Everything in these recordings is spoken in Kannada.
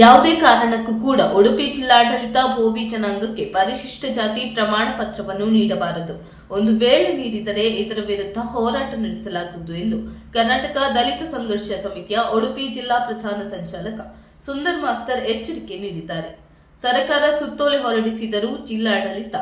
ಯಾವುದೇ ಕಾರಣಕ್ಕೂ ಕೂಡ ಉಡುಪಿ ಜಿಲ್ಲಾಡಳಿತ ಭೋವಿ ಜನಾಂಗಕ್ಕೆ ಪರಿಶಿಷ್ಟ ಜಾತಿ ಪ್ರಮಾಣ ಪತ್ರವನ್ನು ನೀಡಬಾರದು. ಒಂದು ವೇಳೆ ನೀಡಿದರೆ ಇದರ ವಿರುದ್ಧ ಹೋರಾಟ ನಡೆಸಲಾಗುವುದು ಎಂದು ಕರ್ನಾಟಕ ದಲಿತ ಸಂಘರ್ಷ ಸಮಿತಿಯ ಉಡುಪಿ ಜಿಲ್ಲಾ ಪ್ರಧಾನ ಸಂಚಾಲಕ ಸುಂದರ್ ಮಾಸ್ತರ್ ಎಚ್ಚರಿಕೆ ನೀಡಿದ್ದಾರೆ. ಸರ್ಕಾರ ಸುತ್ತೋಲೆ ಹೊರಡಿಸಿದರೂ ಜಿಲ್ಲಾಡಳಿತ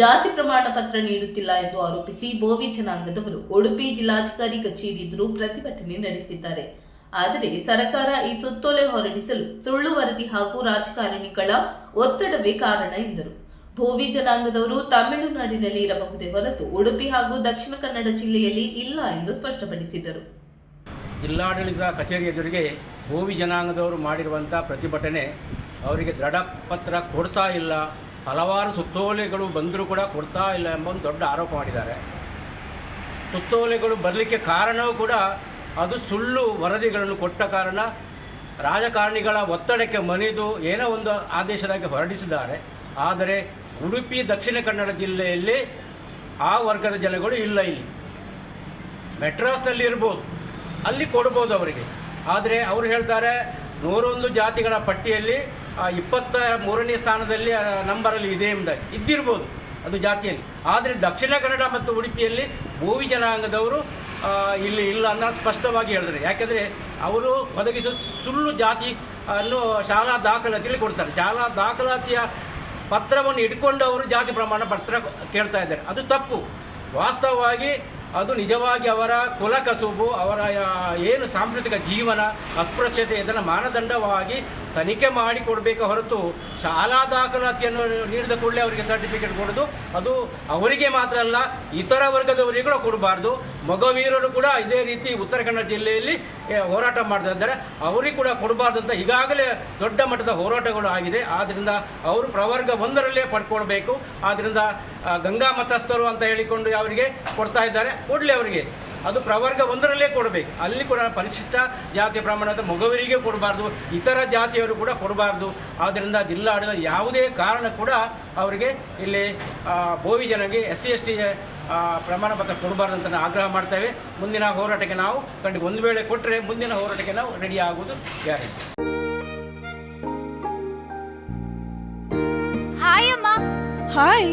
ಜಾತಿ ಪ್ರಮಾಣ ಪತ್ರ ನೀಡುತ್ತಿಲ್ಲ ಎಂದು ಆರೋಪಿಸಿ ಭೋವಿ ಜನಾಂಗದವರು ಉಡುಪಿ ಜಿಲ್ಲಾಧಿಕಾರಿ ಕಚೇರಿ ಪ್ರತಿಭಟನೆ ನಡೆಸಿದ್ದಾರೆ. ಆದರೆ ಸರ್ಕಾರ ಈ ಸುತ್ತೋಲೆ ಹೊರಡಿಸಲು ಸುಳ್ಳು ವರದಿ ಹಾಗೂ ರಾಜಕಾರಣಿಗಳ ಒತ್ತಡವೇ ಕಾರಣ ಎಂದರು. ಭೋವಿ ಜನಾಂಗದವರು ತಮಿಳುನಾಡಿನಲ್ಲಿ ಇರಬಹುದೇ ಹೊರತು ಉಡುಪಿ ಹಾಗೂ ದಕ್ಷಿಣ ಕನ್ನಡ ಜಿಲ್ಲೆಯಲ್ಲಿ ಇಲ್ಲ ಎಂದು ಸ್ಪಷ್ಟಪಡಿಸಿದರು. ಜಿಲ್ಲಾಡಳಿತ ಕಚೇರಿ ಎದುರಿಗೆ ಭೋವಿ ಜನಾಂಗದವರು ಮಾಡಿರುವಂಥ ಪ್ರತಿಭಟನೆ ಅವರಿಗೆ ದೃಢಪತ್ರ ಕೊಡ್ತಾ ಇಲ್ಲ. ಹಲವಾರು ಸುತ್ತೋಲೆಗಳು ಬಂದರೂ ಕೂಡ ಕೊಡ್ತಾ ಇಲ್ಲ ಎಂಬ ಒಂದು ದೊಡ್ಡ ಆರೋಪ ಮಾಡಿದ್ದಾರೆ. ಸುತ್ತೋಲೆಗಳು ಬರಲಿಕ್ಕೆ ಕಾರಣವೂ ಕೂಡ ಅದು ಸುಳ್ಳು ವರದಿಗಳನ್ನು ಕೊಟ್ಟ ಕಾರಣ ರಾಜಕಾರಣಿಗಳ ಒತ್ತಡಕ್ಕೆ ಮನಿದು ಏನೋ ಒಂದು ಆದೇಶದಾಗಿ ಹೊರಡಿಸಿದ್ದಾರೆ. ಆದರೆ ಉಡುಪಿ, ದಕ್ಷಿಣ ಕನ್ನಡ ಜಿಲ್ಲೆಯಲ್ಲಿ ಆ ವರ್ಗದ ಜನಗಳು ಇಲ್ಲ ಇಲ್ಲಿ. ಮೆಟ್ರಾಸ್ನಲ್ಲಿ ಇರ್ಬೋದು, ಅಲ್ಲಿ ಕೊಡ್ಬೋದು ಅವರಿಗೆ. ಆದರೆ ಅವರು ಹೇಳ್ತಾರೆ, ನೂರೊಂದು ಜಾತಿಗಳ ಪಟ್ಟಿಯಲ್ಲಿ ಇಪ್ಪತ್ತ ಮೂರನೇ ಸ್ಥಾನದಲ್ಲಿ ನಂಬರಲ್ಲಿ ಇದೆ ಎಂಬುದಾಗಿ ಇದ್ದಿರ್ಬೋದು ಅದು ಜಾತಿಯಲ್ಲಿ. ಆದರೆ ದಕ್ಷಿಣ ಕನ್ನಡ ಮತ್ತು ಉಡುಪಿಯಲ್ಲಿ ಭೂವಿ ಜನಾಂಗದವರು ಇಲ್ಲಿ ಇಲ್ಲ ಅನ್ನೋ ಸ್ಪಷ್ಟವಾಗಿ ಹೇಳಿದ್ರೆ. ಯಾಕೆಂದರೆ ಅವರು ಒದಗಿಸುವ ಸುಳ್ಳು ಜಾತಿ ಅನ್ನು ಶಾಲಾ ದಾಖಲಾತಿಯಲ್ಲಿ ಕೊಡ್ತಾರೆ. ಶಾಲಾ ದಾಖಲಾತಿಯ ಪತ್ರವನ್ನು ಇಟ್ಕೊಂಡು ಅವರು ಜಾತಿ ಪ್ರಮಾಣ ಪತ್ರ ಕೇಳ್ತಾ ಇದ್ದಾರೆ. ಅದು ತಪ್ಪು. ವಾಸ್ತವವಾಗಿ ಅದು ನಿಜವಾಗಿ ಅವರ ಕುಲ ಕಸುಬು, ಅವರ ಏನು ಸಾಂಸ್ಕೃತಿಕ ಜೀವನ, ಅಸ್ಪೃಶ್ಯತೆ, ಇದನ್ನು ಮಾನದಂಡವಾಗಿ ತನಿಖೆ ಮಾಡಿಕೊಡಬೇಕು ಹೊರತು ಶಾಲಾ ದಾಖಲಾತಿಯನ್ನು ನೀಡಿದ ಕೂಡಲೇ ಅವರಿಗೆ ಸರ್ಟಿಫಿಕೇಟ್ ಕೊಡೋದು. ಅದು ಅವರಿಗೆ ಮಾತ್ರ ಅಲ್ಲ, ಇತರ ವರ್ಗದವರಿಗೂ ಕೂಡ ಕೊಡಬಾರ್ದು. ಮಗವೀರರು ಕೂಡ ಇದೇ ರೀತಿ ಉತ್ತರ ಕನ್ನಡ ಜಿಲ್ಲೆಯಲ್ಲಿ ಹೋರಾಟ ಮಾಡ್ತಾ ಇದ್ದಾರೆ. ಅವರಿಗೆ ಕೂಡ ಕೊಡಬಾರ್ದು ಅಂತ ಈಗಾಗಲೇ ದೊಡ್ಡ ಮಟ್ಟದ ಹೋರಾಟಗಳು ಆಗಿದೆ. ಆದ್ದರಿಂದ ಅವರು ಪ್ರವರ್ಗ ಒಂದರಲ್ಲೇ ಪಡ್ಕೊಳ್ಬೇಕು. ಆದ್ದರಿಂದ ಗಂಗಾ ಮತಸ್ಥರು ಅಂತ ಹೇಳಿಕೊಂಡು ಅವರಿಗೆ ಕೊಡ್ತಾ ಇದ್ದಾರೆ. ಕೊಡಲಿ ಅವರಿಗೆ. ಅದು ಪ್ರವರ್ಗ ಒಂದರಲ್ಲೇ ಕೊಡಬೇಕು. ಅಲ್ಲಿ ಕೂಡ ಪರಿಶಿಷ್ಟ ಜಾತಿ ಪ್ರಮಾಣದ ಮಗುವರಿಗೆ ಕೊಡಬಾರ್ದು ಇತರ ಜಾತಿಯವರು ಕೂಡ ಕೊಡಬಾರ್ದು. ಆದ್ದರಿಂದ ಜಿಲ್ಲಾಡಳಿತ ಯಾವುದೇ ಕಾರಣ ಕೂಡ ಅವರಿಗೆ ಇಲ್ಲಿ ಭೋವಿ ಬೋವಿ ಜನಗೆ ಎಸ್ ಸಿ ಎಸ್ ಟಿ ಪ್ರಮಾಣ ಪತ್ರ ಕೊಡಬಾರ್ದು ಅಂತ ಆಗ್ರಹ ಮಾಡ್ತೇವೆ. ಮುಂದಿನ ಹೋರಾಟಕ್ಕೆ ನಾವು ಖಂಡಿತ ಒಂದು ವೇಳೆ ಕೊಟ್ಟರೆ ಮುಂದಿನ ಹೋರಾಟಕ್ಕೆ ನಾವು ರೆಡಿ ಆಗುವುದು ಗ್ಯಾರಂಟಿ ಹಾಯ್ ಅಮ್ಮ. ಹಾಯ್